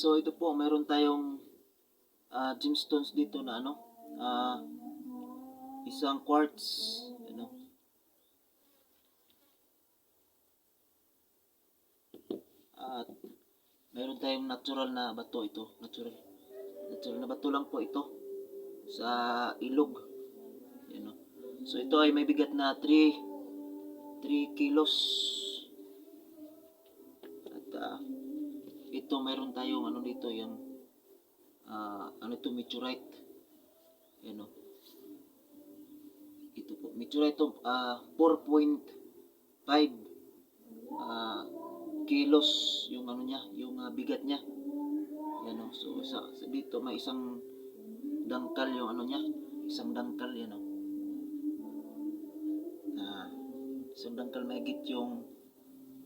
So ito po, meron tayong ah, gemstones dito na ano, ah, isang quartz, ano. At meron tayong natural na bato ito, natural. Natural na bato lang po ito sa ilog. Yan o. So ito ay may bigat na 3 3 kilos. Ito meron tayong ano dito yung ah, ano ito meteorite. Yan o. Ito po meteorite ito ah, 4.5 ah, kilos yung ano niya, yung ah, bigat niya. Yan o. So sa, sa dito may isang dangkal yung ano niya, isang dangkal yan o. Ah, isang dangkal may yung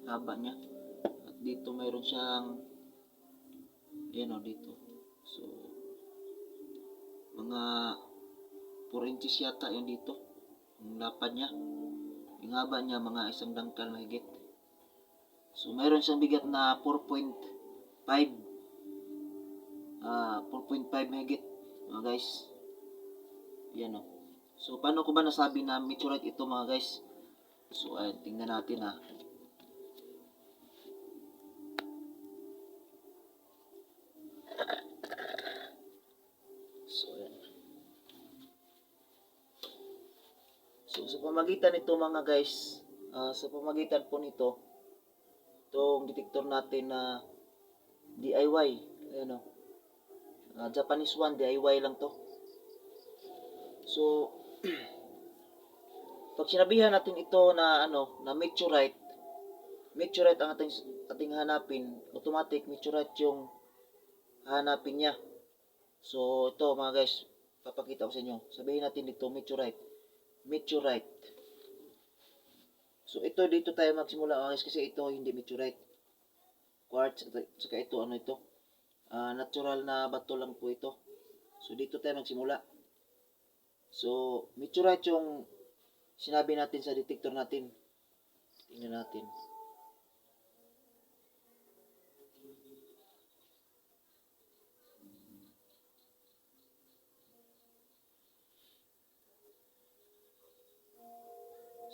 haba niya. At dito mayroon siyang yan o dito. So mga 4 inches yata yun dito. Yung lapad niya. Yung haba niya mga isang dangkal mahigit. So mayroon siyang bigat na 4.5 ah 4.5 mahigit mga guys. Yan o. So paano ko ba nasabi na meteorite ito mga guys? So ayun, tingnan natin ha. Pamagitan nito mga guys, ah, sa pamagitan po nito, itong detector natin na DIY, ayan o. Ah, Japanese one, DIY lang to. So, pag sinabihan natin ito na ano, na meteorite, meteorite ang ating, ating hanapin, automatic meteorite yung hanapin niya. So, ito mga guys, papakita ko sa inyo. Sabihin natin dito, meteorite. Meteorite. So, ito dito tayo magsimula guys kasi ito hindi meteorite. Quartz, saka ito ano ito. Ah, natural na bato lang po ito. So, dito tayo magsimula. So, meteorite yung sinabi natin sa detector natin. Tingnan natin.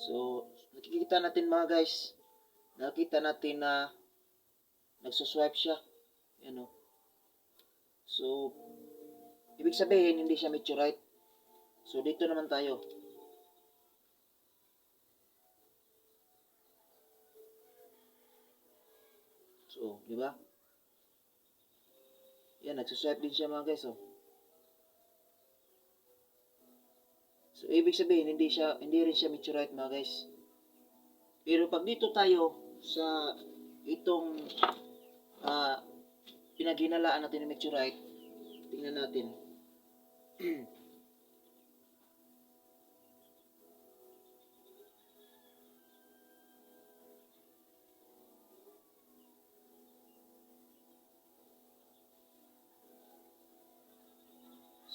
So, nakikita natin mga guys, nakita natin na nagsuswipe siya. Yan o. So, ibig sabihin, hindi siya meteorite. So, dito naman tayo. So, di ba? Yan, nagsuswipe din siya mga guys, oh. So, ibig sabihin, hindi siya, hindi rin siya meteorite mga guys. Pero pag dito tayo sa itong ah pinaghinalaan natin ng meteorite, tingnan natin.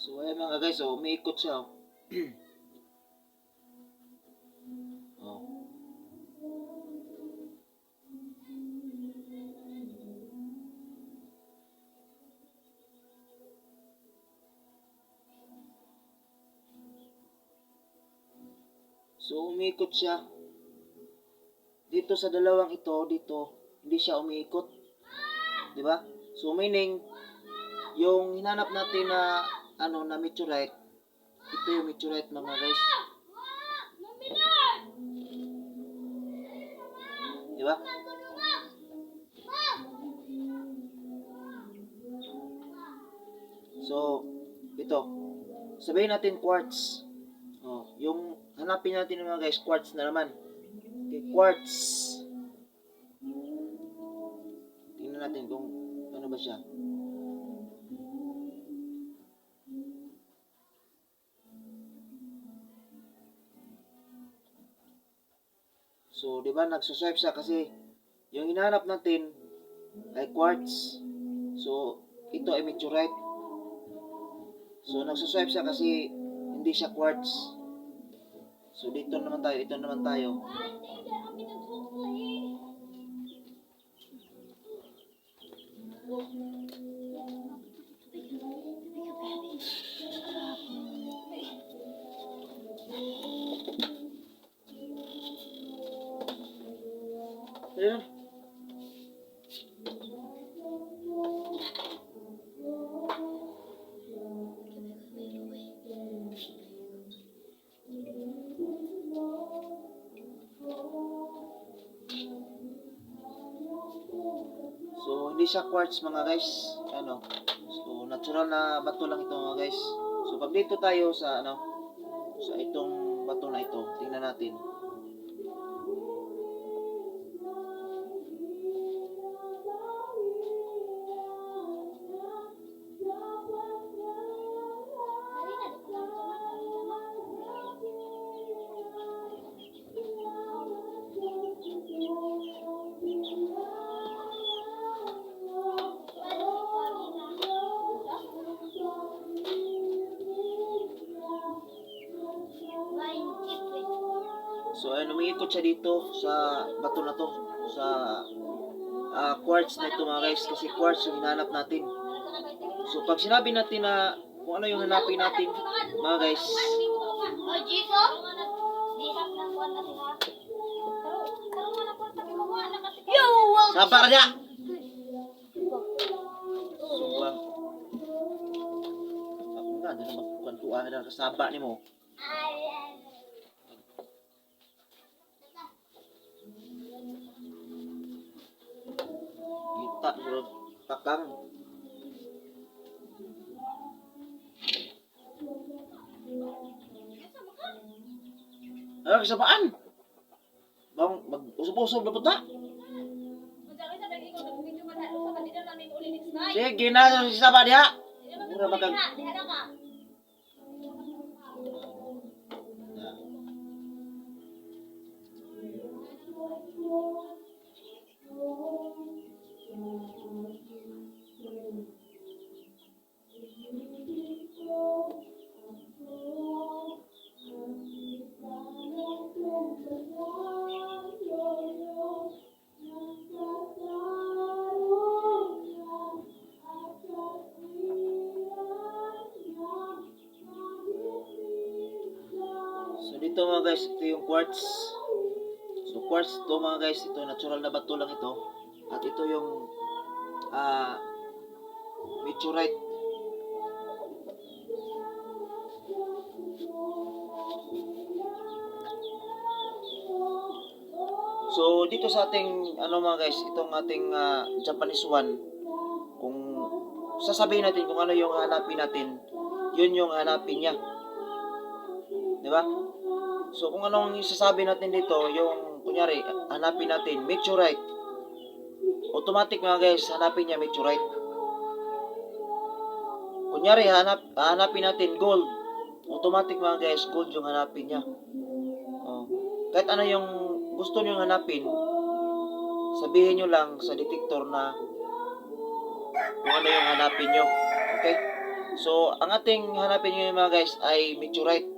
So, ayan mga guys, oh, umiikot siya. Oh. siya. Dito sa dalawang ito, dito, hindi siya umiikot. Di ba? So, meaning, yung hinanap natin na, ano, na meteorite, ito yung meteorite mga guys. Di ba? So, ito. Sabihin natin quartz. Oh, yung hanapin natin mga guys, quartz na naman. Okay, quartz. Tingnan natin kung ano ba siya. So, di ba, nagsuswipe siya kasi yung hinahanap natin ay quartz. So, ito ay meteorite. So, nagsuswipe siya kasi hindi siya quartz. So, dito naman tayo, ito naman tayo. Siya quartz mga guys. Ano? So, natural na bato lang ito mga guys. So, pag dito tayo sa ano, sa itong bato na ito, tingnan natin. Umiikot siya dito sa bato na to. Sa ah, quartz na ito mga guys. Kasi quartz yung hinanap natin. So, pag sinabi natin na kung ano yung hanapin natin, mga guys, Oh, Jesus? Dihap ng kuwan na sila. Pero, pero nga na kuwan tabi mo na kasi. Yo! sapa ka niya! So, ah, ako nga, doon na magkwentuhan na kasaba ni mo. Kita, bro. Takang. Ano kasabaan? Bang, mag-usap-usap na punta? Sige na, si Saba diha. Mura ba kang... So dito mga guys, ito yung quartz. So quartz to mga guys, ito natural na bato lang ito. At ito yung ah meteorite. So dito sa ating ano mga guys, itong ating ah, Japanese one, kung sasabihin natin kung ano yung hanapin natin, yun yung hanapin niya. Di ba? So kung anong isasabi natin dito, yung kunyari, hanapin natin meteorite. Automatic mga guys, hanapin niya meteorite. Kunyari, hanap, hanapin natin gold. Automatic mga guys, gold yung hanapin niya. Oh. Kahit ano yung gusto niyo hanapin, sabihin niyo lang sa detector na kung ano yung hanapin niyo. Okay? So, ang ating hanapin niyo mga guys ay meteorite.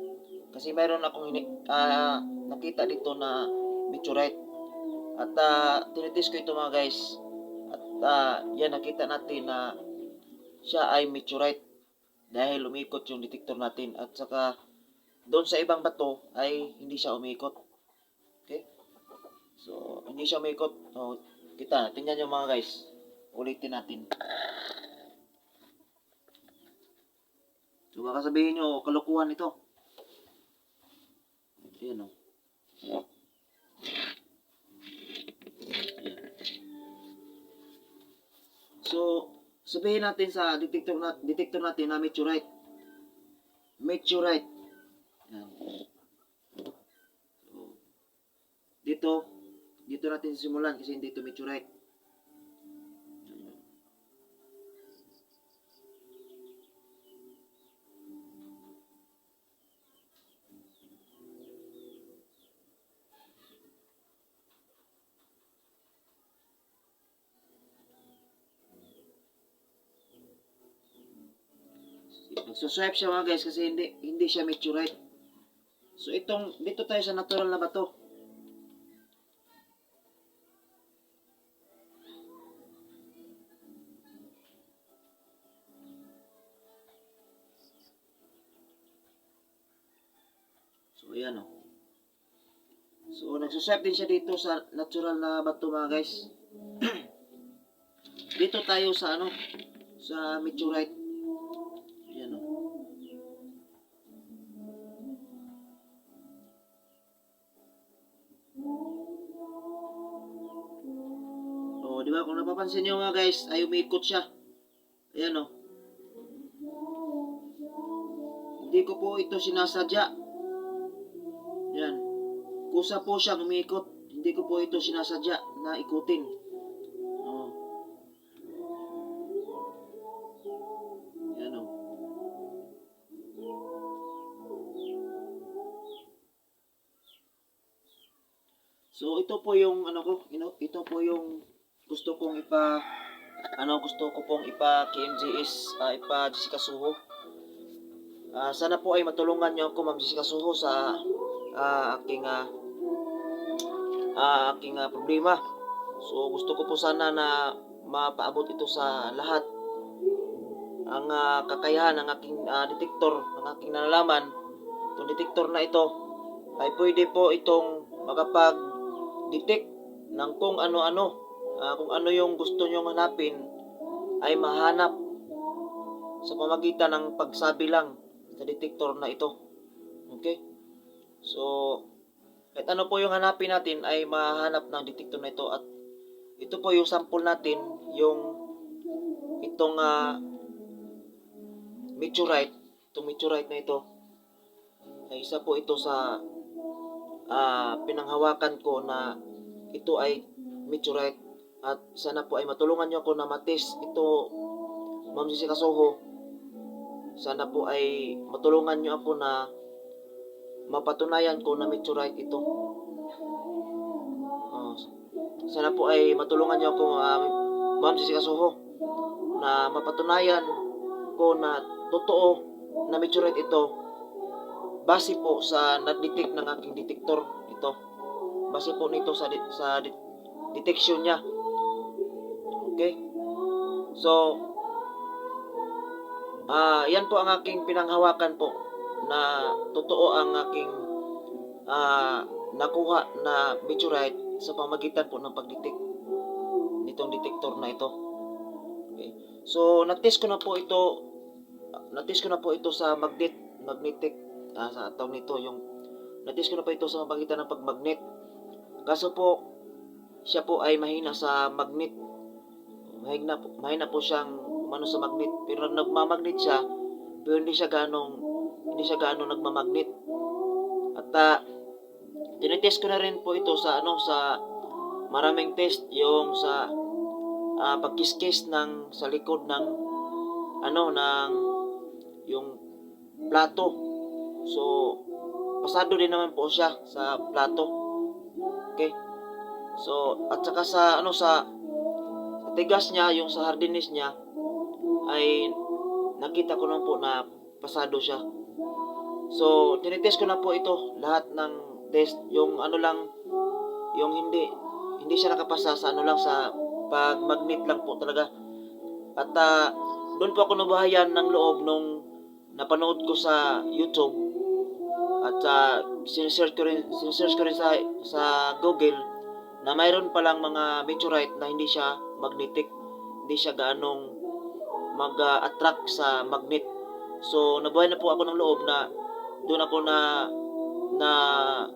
Kasi mayroon akong ah, nakita dito na meteorite. At uh, tinitis ko ito mga guys. At ah, yan nakita natin na siya ay meteorite dahil umikot yung detector natin at saka doon sa ibang bato ay hindi siya umikot. Okay? So, hindi siya umikot. So, kita, tingnan nyo mga guys. Ulitin natin. So, baka sabihin nyo, kalukuhan ito. Ayan o. Ayan. So, sabihin natin sa detector, na, detector natin na meteorite. Meteorite. Ayan. So, dito, dito natin simulan kasi hindi ito meteorite. Nagsuswipe siya mga guys kasi hindi hindi siya meteorite. So itong dito tayo sa natural na bato. So ayan oh. So nagsuswipe din siya dito sa natural na bato mga guys. dito tayo sa ano sa meteorite. Napapansin nyo nga guys, ay umikot siya. Ayan o. Hindi ko po ito sinasadya. Yan. Kusa po siyang umikot. Hindi ko po ito sinasadya na ikutin. Oh. Yan o. So ito po yung ano ko, ito po yung gusto kong ipa ano gusto ko pong ipa KMJS uh, ipa Jessica Suho. Ah, sana po ay matulungan niyo ako Ma'am Jessica Suho sa ah, aking ah, ah, aking ah, problema. So gusto ko po sana na mapaabot ito sa lahat ang ah, kakayahan ng aking ah, detektor, ng aking nalalaman. Itong detektor na ito ay pwede po itong makapag detect ng kung ano-ano, ah, kung ano yung gusto nyong hanapin ay mahanap sa pamagitan ng pagsabi lang sa detector na ito. Okay? So, kahit ano po yung hanapin natin ay mahanap ng detector na ito at ito po yung sample natin, yung itong ah, meteorite, itong meteorite na ito ay isa po ito sa ah, pinanghawakan ko na ito ay meteorite at sana po ay matulungan niyo ako na matis ito Ma'am Jessica Soho sana po ay matulungan niyo ako na mapatunayan ko na meteorite ito Oh, sana po ay matulungan niyo ako ah, Ma'am Jessica Soho na mapatunayan ko na totoo na meteorite ito base po sa na-detect ng aking detector ito. Base po nito sa de- sa de- detection niya. Okay? So ah yan po ang aking pinanghawakan po na totoo ang aking ah nakuha na meteorite sa pamagitan po ng pagdetect nitong detector na ito. Okay. So, na-test ko na po ito na-test ko na po ito sa magnet magnetic ah, sa tawag nito yung na-test ko na po ito sa pamagitan ng pagmagnet kaso po siya po ay mahina sa magnet mahina po, mahina po siyang umano sa magnet pero nagmamagnet siya pero hindi siya ganong hindi siya ganong nagmamagnet at uh, tinetest ko na rin po ito sa ano sa maraming test yung sa ah, pagkiskis ng sa likod ng ano ng yung plato. So, pasado din naman po siya sa plato. Okay? So, at saka sa ano sa tigas niya, yung sa hardiness niya ay nakita ko naman po na pasado siya. So, tinitest ko na po ito lahat ng test yung ano lang yung hindi hindi siya nakapasa sa ano lang sa pag magnet lang po talaga. At ah, doon po ako nabahayan ng loob nung napanood ko sa YouTube at uh, sinesearch ko rin, sinesearch ko rin sa, sa Google na mayroon palang mga meteorite na hindi siya magnetic, hindi siya ganong mag-attract sa magnet. So, nabuhay na po ako ng loob na doon ako na na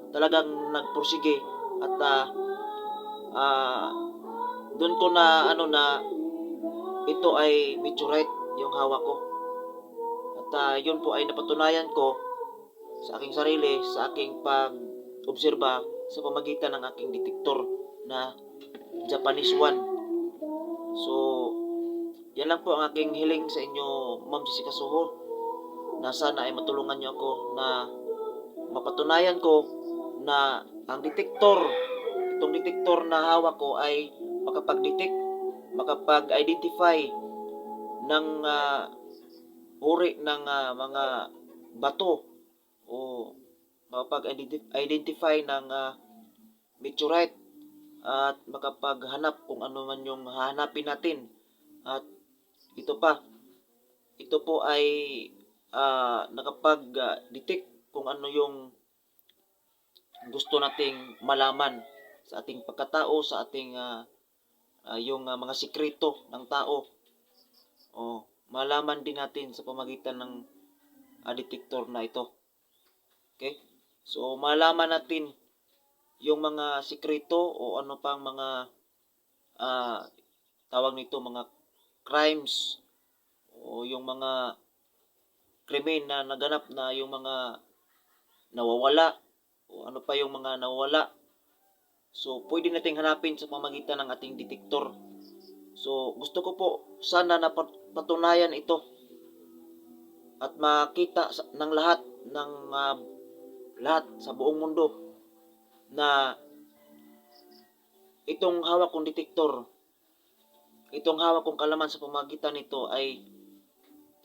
talagang nagpursige at uh, uh, doon ko na ano na ito ay meteorite yung hawak ko. At ah, yun po ay napatunayan ko sa aking sarili, sa aking pag-obserba sa pamagitan ng aking detektor na Japanese one. So, yan lang po ang aking hiling sa inyo, Ma'am Jessica Soho, na sana ay matulungan niyo ako na mapatunayan ko na ang detektor, itong detektor na hawak ko ay makapag-detect, makapag-identify ng ah, uri ng ah, mga bato o makapag-identify ng ah, meteorite at makapaghanap kung ano man yung hahanapin natin at ito pa ito po ay ah, nakapag-detect kung ano yung gusto nating malaman sa ating pagkatao sa ating ah, ah, yung ah, mga sikreto ng tao o malaman din natin sa pamagitan ng ah, detector na ito. Okay? So, malaman natin yung mga sikreto o ano pang mga ah, tawag nito mga crimes o yung mga krimen na naganap na yung mga nawawala o ano pa yung mga nawawala. So, pwede nating hanapin sa pamagitan ng ating detektor. So, gusto ko po sana na pat- patunayan ito at makita ng lahat ng ah, lahat sa buong mundo na itong hawak kong detektor itong hawak kong kalaman sa pamagitan nito ay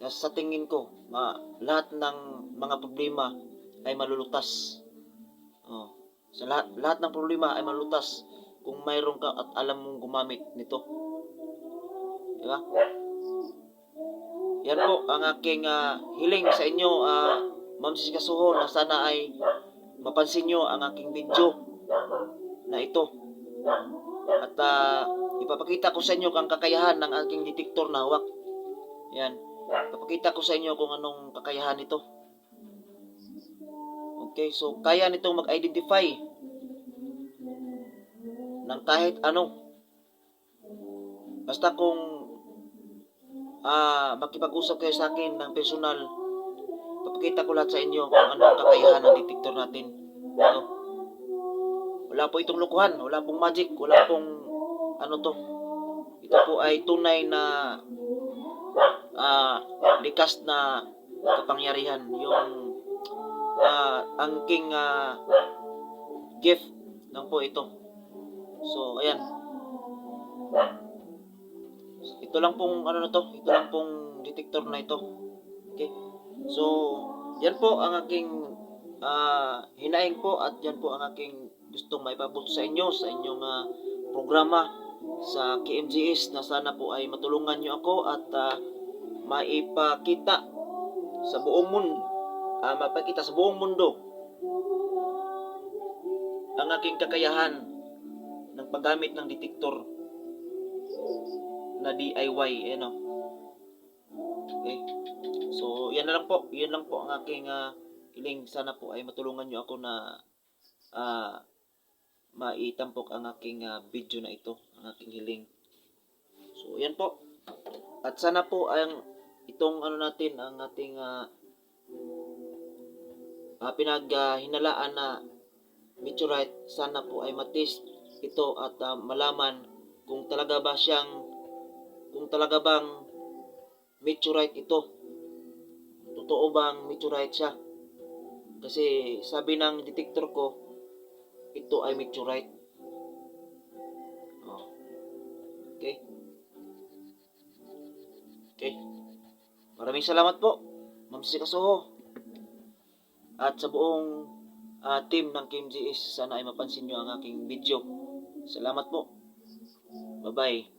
sa tingin ko ma, lahat ng mga problema ay malulutas. Oh, sa lahat, lahat ng problema ay malulutas kung mayroon ka at alam mong gumamit nito. Di ba? Yan po ang aking ah, hiling sa inyo ah, Ma'am Sis Kasuho na sana ay mapansin nyo ang aking video na ito. At ah, ipapakita ko sa inyo ang kakayahan ng aking detektor na hawak. Yan. Ipapakita ko sa inyo kung anong kakayahan nito. Okay so kaya nitong mag-identify ng kahit ano. Basta kung ah makipag-usap kayo sa akin ng personal papakita ko lahat sa inyo kung anong kakayahan ng detector natin. Ito. Wala po itong lukuhan wala pong magic wala pong ano to. Ito po ay tunay na ah likas na kapangyarihan. Yung ah angking ah, gift lang po ito. So ayan. Ito lang pong ano na to? Ito lang pong detector na ito. Okay? So yan po ang aking ah, hinaing po at yan po ang aking gustong maipabot sa inyo sa inyong ah, programa sa KMGS na sana po ay matulungan nyo ako at ah, maipakita sa buong mundo ah, mapakita sa buong mundo ang aking kakayahan ng paggamit ng detektor na DIY ano okay? So yan na lang po. Yan lang po ang aking ah, hiling sana po ay matulungan nyo ako na ah, maitampok ang aking ah, video na ito ang aking hiling. So yan po. At sana po ang itong ano natin ang ating ah, ah, pinaghinalaan na meteorite sana po ay matest ito at ah, malaman kung talaga ba siyang kung talaga bang meteorite ito. Totoo bang meteorite siya? Kasi sabi ng detector ko ito ay meteorite. Oh. okay. Okay. Maraming salamat po Ma'am Sisi Kasuho at sa buong ah, team ng KMGS sana ay mapansin nyo ang aking video. Salamat po. Bye bye